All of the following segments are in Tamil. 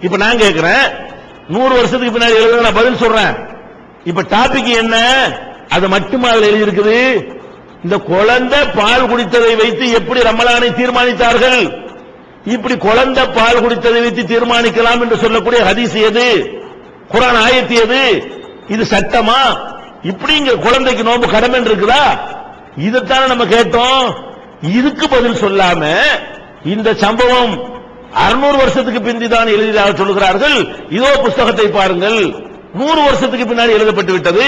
இப்ப நான் கேட்கிறேன் நூறு வருஷத்துக்கு பின்னாடி எழுத நான் பதில் சொல்றேன். இப்ப டாபிக் என்ன? அது மட்டுமா அதில் எழுதியிருக்குது? இந்த குழந்தை பால் குடித்ததை வைத்து எப்படி ரமலானை தீர்மானித்தார்கள்? இப்படி குழந்தை பால் குடித்ததை வைத்து தீர்மானிக்கலாம் என்று சொல்லக்கூடிய ஹதீஸ் எது? குரான் ஆயத்து எது? இது சட்டமா? இப்படி இங்க குழந்தைக்கு நோன்பு கடமை இருக்குதா இதைத்தானே நம்ம கேட்டோம். இதுக்கு பதில் சொல்லாம இந்த சம்பவம் அறுநூறு வருஷத்துக்கு பிந்தி தான் எழுதியதாக சொல்கிறார்கள் இதோ புஸ்தகத்தை பாருங்கள். நூறு வருஷத்துக்கு பின்னாடி எழுதப்பட்டு விட்டது.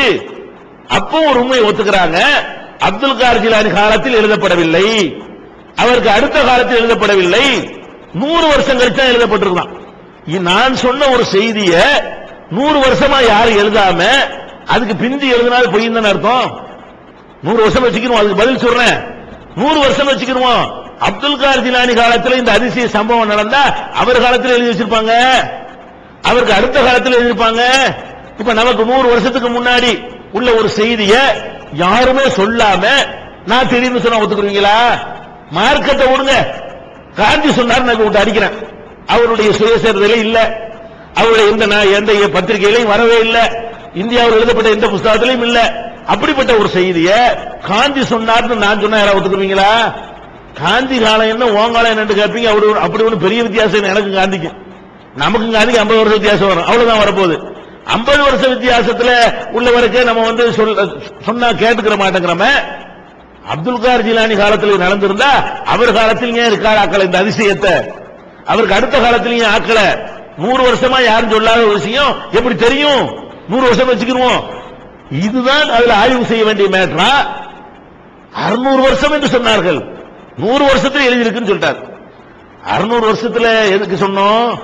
அப்போ ஒரு உண்மையை ஒத்துக்கிறாங்க. அப்துல் கார்ஜிலானி காலத்தில் எழுதப்படவில்லை. அவருக்கு அடுத்த காலத்தில் எழுதப்படவில்லை. நூறு வருஷம் கழிச்சு தான் எழுதப்பட்டிருக்கலாம் நான் சொன்ன ஒரு செய்திய நூறு வருஷமா யாரும் எழுதாம அதுக்கு பிந்தி எழுதினால் பொய்ன்னு தானே அர்த்தம்? நூறு வருஷம் வச்சுக்கணும்? அதுக்கு பதில் சொல்றேன். நூறு வருஷம் வச்சுக்கணுமா? அப்துல் கார் ஜிலானி இந்த அதிசய சம்பவம் நடந்தா அவர் காலத்தில் எழுதி வச்சிருப்பாங்க. அவருக்கு அடுத்த காலத்தில் எழுதியிருப்பாங்க. இப்ப நமக்கு நூறு வருஷத்துக்கு முன்னாடி உள்ள ஒரு செய்திய யாருமே சொல்லாம நான் திடீர்னு சொன்னா ஒத்துக்குறீங்களா மார்க்கத்தை விடுங்க. காந்தி சொன்னார் நான் விட்டு அடிக்கிறேன். அவருடைய சுயசரிதையில இல்ல. அவருடைய எந்த எந்த பத்திரிகையிலையும் வரவே இல்லை. இந்தியாவில் எழுதப்பட்ட எந்த புஸ்தகத்திலையும் இல்ல. அப்படிப்பட்ட ஒரு செய்திய காந்தி சொன்னார்னு நான் சொன்னா யாராவது ஒத்துக்குறீங்களா காந்தி காலம் என்ன ஓங்காலம் என்னன்னு கேட்பீங்க அப்படி அப்படி ஒண்ணு பெரிய வித்தியாசம் எனக்கு காந்திக்கு. நமக்கு காந்திக்கு 50 வருஷம் வித்தியாசம் வரும். அவ்வளவுதான் வரப்போகுது. 50 வருஷம் வித்தியாசத்துல உள்ளவருக்கே நம்ம வந்து சொன்னா கேட்டுக்கிற மாட்டேங்கிறோமே. அப்துல் கார் ஜிலானி காலத்தில் நடந்திருந்தா அவர் காலத்தில் ஏன் இருக்கார் ஆக்கல இந்த அதிசயத்தை. அவருக்கு அடுத்த காலத்தில் ஆக்கல நூறு வருஷமா யாரும் சொல்லாத ஒரு விஷயம் எப்படி தெரியும்? நூறு வருஷம் வச்சுக்கிருவோம். இதுதான் அதுல ஆய்வு செய்ய வேண்டிய மேட்டரா அறுநூறு வருஷம் என்று சொன்னார்கள். நூறு வருஷத்துல எழுதியிருக்குன்னு சொல்லிட்டார். அறுநூறு வருஷத்துல எதுக்கு சொன்னோம்?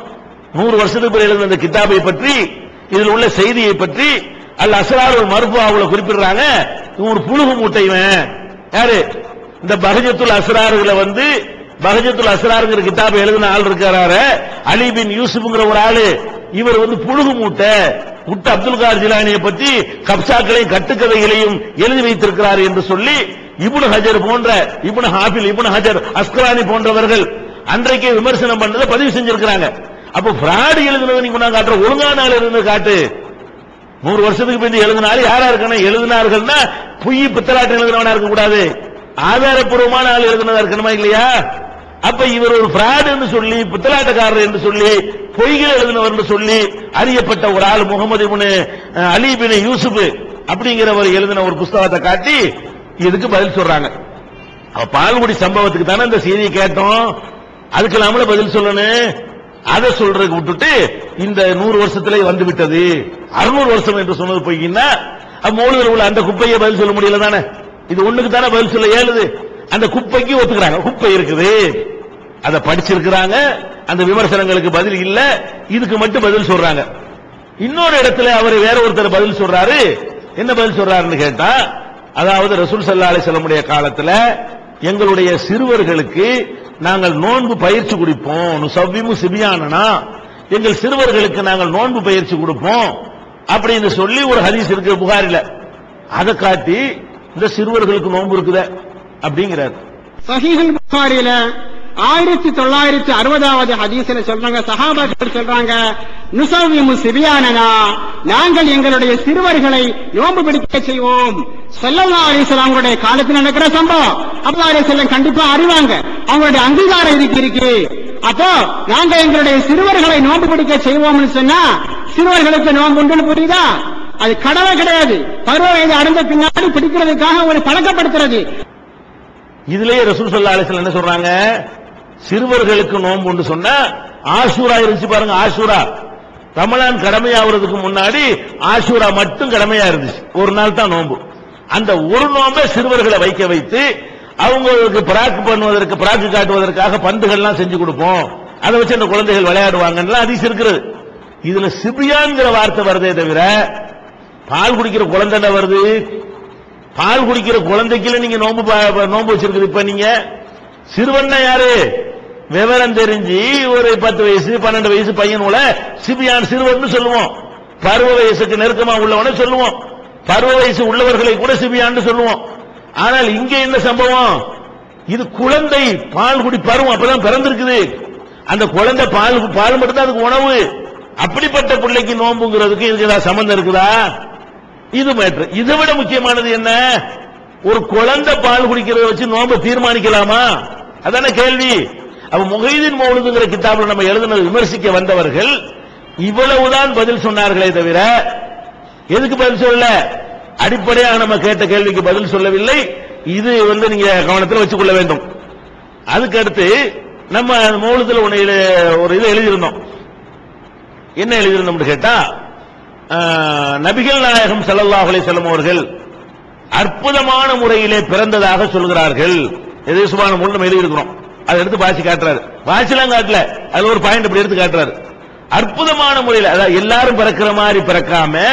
நூறு வருஷத்துக்கு பிறகு எழுதின இந்த கிதாபை பற்றி இதில் உள்ள செய்தியை பற்றி அல்ல அசரார் மறுப்பு அவளை குறிப்பிடுறாங்க. இவன் ஒரு புழுகு மூட்டை இவன் யாரு? இந்த பகஜத்துல் அசராறுல வந்து பகஜத்துல் அசராருங்கிற கிதாபை எழுதின ஆள் இருக்கிறார. அலி பின் யூசுப்ங்கிற ஒரு ஆளு. இவர் வந்து புழுகு மூட்டை. முட்ட அப்துல் கார் ஜிலானியை பற்றி கப்சாக்களையும் கட்டுக்கதைகளையும் எழுதி வைத்திருக்கிறார் என்று சொல்லி இப்னு ஹஜர் போன்ற இபுனு ஹாபில் இபுனு ஹஜர் அஸ்கலானி போன்றவர்கள் அன்றைக்கே விமர்சனம் பண்ணதை பதிவு செஞ்சிருக்கிறாங்க. அப்ப பிராடு எழுதுனது நீங்க கொண்டாந்து காட்டுற ஒழுங்கான ஆள் எழுதுனது காட்டு. நூறு வருஷத்துக்கு பிந்தி எழுதினாரு யாரா இருக்கணும்? எழுதினார்கள்னா பொய் பித்தலாட்டம் எழுதினவனா இருக்க கூடாது ஆதாரப்பூர்வமான ஆள் எழுதினதா இருக்கணுமா இல்லையா? அப்ப இவர் ஒரு பிராடுன்னு சொல்லி பித்தலாட்டக்காரர் என்று சொல்லி பொய்கள் எழுதினவர் என்று சொல்லி அறியப்பட்ட ஒரு ஆள் முகமது இப்னு அஹ், அலி பின் யூசுப் அப்படிங்கிறவர் எழுதின ஒரு புஸ்தகத்தை காட்டி இதுக்கு பதில் சொல்றாங்க? பால்குடி சம்பவத்துக்கு தானே இந்த செய்தியை கேட்டோம். அதுக்கு நாமள பதில் சொல்லணும். அதை சொல்றதுக்கு விட்டுட்டு இந்த நூறு வருஷத்துல வந்து விட்டது அறுநூறு வருஷம் என்று சொன்னது போய்கின்னா மௌலிகள் உள்ள அந்த குப்பையை பதில் சொல்ல முடியல தானே? இது ஒண்ணுக்கு தானே பதில் சொல்ல ஏழுது? அந்த குப்பைக்கு ஒத்துக்கிறாங்க. குப்பை இருக்குது. அதை படிச்சிருக்கிறாங்க. அந்த விமர்சனங்களுக்கு பதில் இல்ல. இதுக்கு மட்டும் பதில் சொல்றாங்க. இன்னொரு இடத்துல அவர் வேற ஒருத்தர் பதில் சொல்றாரு. என்ன பதில் சொல்றாருன்னு கேட்டா அதாவது ரசூல் சல்லா அலிஸ்லமுடைய காலத்துல எங்களுடைய சிறுவர்களுக்கு நாங்கள் நோன்பு பயிற்சி கொடுப்போம். நுசவ்விமு சிபியானனா எங்கள் சிறுவர்களுக்கு நாங்கள் நோன்பு பயிற்சி கொடுப்போம் அப்படின்னு சொல்லி ஒரு ஹதீஸ் இருக்கு புகாரில. அதை காட்டி இந்த சிறுவர்களுக்கு நோன்பு இருக்குத அப்படிங்கிறார். சஹீஹுல் புகாரில ஆயிரத்தி தொள்ளாயிரத்தி அறுபதாவது ஹதீஸ்ல சொல்றாங்க சஹாபாக்கள் சொல்றாங்க நுசவ்விமு சிபியானனா நாங்கள் எங்களுடைய சிறுவர்களை நோன்பு பிடிக்க செய்வோம். செல்லல்லா அலிசலாமுடைய காலத்தில் நடக்கிற சம்பவம். அப்பா அலிசல்லம் கண்டிப்பா அறிவாங்க. அவங்களுடைய அங்கீகாரம் இதுக்கு இருக்கு. அப்போ நாங்க எங்களுடைய சிறுவர்களை நோன்பு பிடிக்க செய்வோம்னு சொன்னா சிறுவர்களுக்கு நோன்பு புரியுதா? அது கடவை கிடையாது. பருவ வயது அடைந்த பின்னாடி பிடிக்கிறதுக்காக ஒரு பழக்கப்படுத்துறது. இதுலயே ரசூல் சொல்லா அலிசல் என்ன சொல்றாங்க? சிறுவர்களுக்கு நோன்பு உண்டு சொன்னா ஆஷூரா இருந்துச்சு பாருங்க ஆஷூரா. ரமலான் கடமையாகிறதுக்கு முன்னாடி ஆஷூரா மட்டும் கடமையா இருந்துச்சு. ஒரு நாள் தான் நோன்பு. அந்த ஒரு நோம்பை சிறுவர்களை வைக்க வைத்து அவங்களுக்கு பிராக்கு பண்ணுவதற்கு பிராக்கு காட்டுவதற்காக பந்துகள்லாம் செஞ்சு கொடுப்போம். அதை வச்சு அந்த குழந்தைகள் விளையாடுவாங்கன்னு அதிசயம் இருக்கிறது. இதுல சிபியான்ங்கிற வார்த்தை வருதே தவிர பால் குடிக்கிற குழந்தை வருது? பால் குடிக்கிற குழந்தைக்குல நீங்க நோம்பு பா- நோம்பு வச்சிருக்குது இப்ப நீங்க. சிறுவன்னா யாரு? விவரம் தெரிஞ்சு ஒரு பத்து வயசு பன்னெண்டு வயசு பையனோட சிபியான் சிறுவன் சொல்லுவோம். பருவ வயசுக்கு நெருக்கமா உள்ளவனை சொல்லுவோம். பருவ வயசு உள்ளவர்களை கூட சிபியான்னு சொல்லுவோம். ஆனால் இங்க என்ன சம்பவம்? இது குழந்தை பால் குடி பருவம் அப்பதான் பிறந்திருக்குது. அந்த குழந்தை பால் பால் மட்டும்தான் அதுக்கு உணவு. அப்படிப்பட்ட பிள்ளைக்கு நோம்புங்கிறதுக்கு இதுக்கு ஏதாவது சம்பந்தம் இருக்குதா? இது மேட்ரு. இதை விட முக்கியமானது என்ன? ஒரு குழந்தை பால் குடிக்கிறத வச்சு நோம்பை தீர்மானிக்கலாமா? அதான கேள்வி. அப்ப முகைதீன் மௌலுதுங்கிற கிதாபில் நம்ம எழுதுனது விமர்சிக்க வந்தவர்கள் இவ்வளவுதான் பதில் சொன்னார்களே தவிர எதுக்கு பதில் சொல்லல? அடிப்படையாக நம்ம கேட்ட கேள்விக்கு பதில் சொல்லவில்லை. இது வந்து நீங்க கவனத்தில் வச்சுக்கொள்ள வேண்டும். அதுக்கடுத்து நம்ம மௌலத்தில் ஒன்று ஒரு இது எழுதியிருந்தோம். என்ன எழுதியிருந்தோம்னு கேட்டா நபிகள் நாயகம் ஸல்லல்லாஹு செல்லும் அவர்கள் அற்புதமான முறையிலே பிறந்ததாக சொல்கிறார்கள். எதேசுமான முன் நம்ம எழுதியிருக்கிறோம். அதை எடுத்து வாசி காட்டுறாரு. வாசிலாம் காட்டல. அதுல ஒரு பாயிண்ட் இப்படி எடுத்து காட்டுறாரு. அற்புதமான முறையில் அதாவது எல்லாரும் பிறக்கிற மாதிரி பிறக்காம